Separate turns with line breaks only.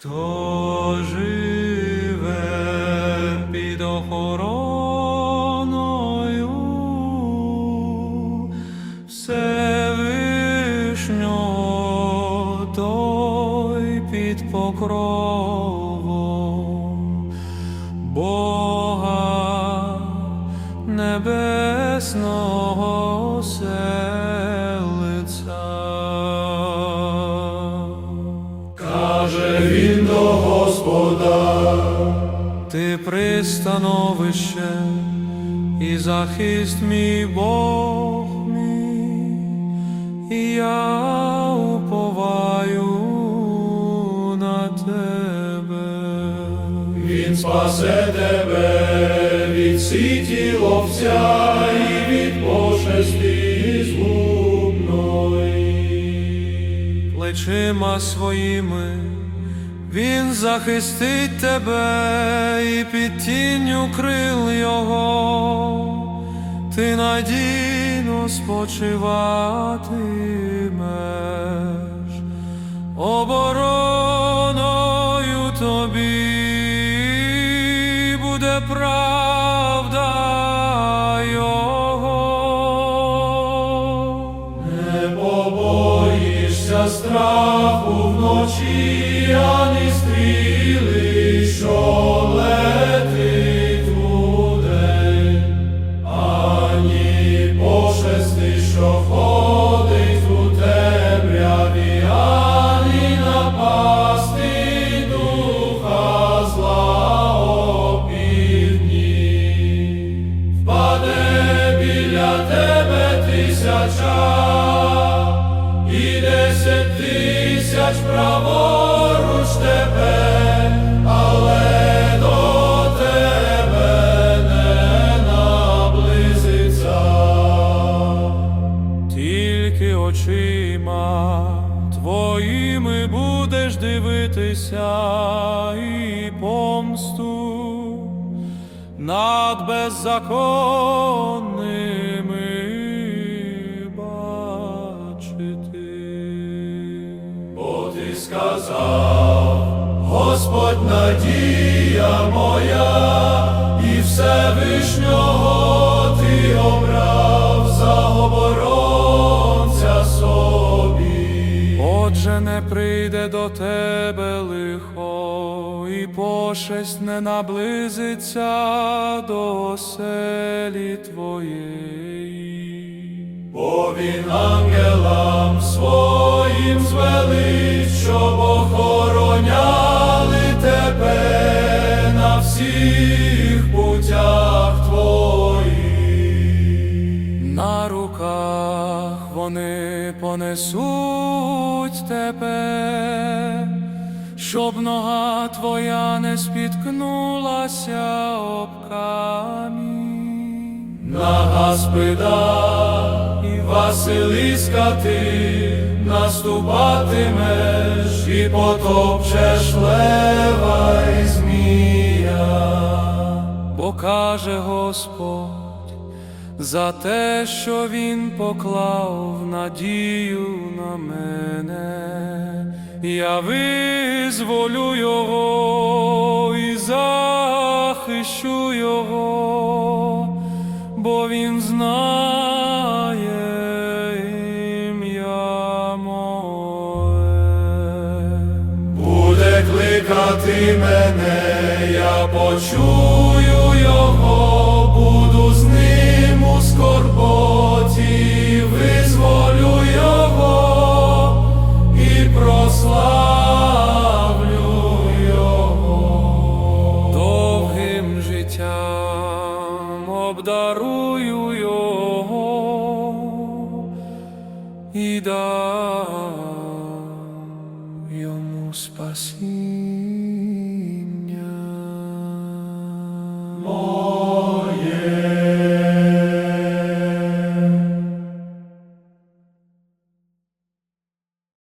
Хто живе під охороною? Всевишнього, той під покровом. Бога небесного
він до Господа,
Ти пристановище і захист мій Бог мій, і я уповаю на тебе.
він спасе тебе від сіті ловця і від пошесті згубної.
Плечима своїми він захистить тебе і під тінню крил його, ти надійно спочиватимеш, обороною тобі буде правда.
Не побоїшся страху вночі, тисяч праворуч тебе, але до тебе не наблизиться.
Тільки очима твоїми будеш дивитися і помсту над беззаконними
Господь надія моя, і Всевишнього ти обрав за оборонця собі.
Отже, не прийде до тебе лихо, і пошесть не наблизиться до оселі твоєї.
Бо він ангелам своїм звелить, щоб всіх путях твоїх.
На руках вони понесуть тебе, щоб нога твоя не спіткнулася об камінь.
На Гаспида і Василиска ти наступатимеш і потопчеш лева і змія.
Каже Господь, за те, що він поклав надію на мене, я визволю його і захищу його, бо він знає
кликати мене, я почую
обдарую його і дам йому спасіння.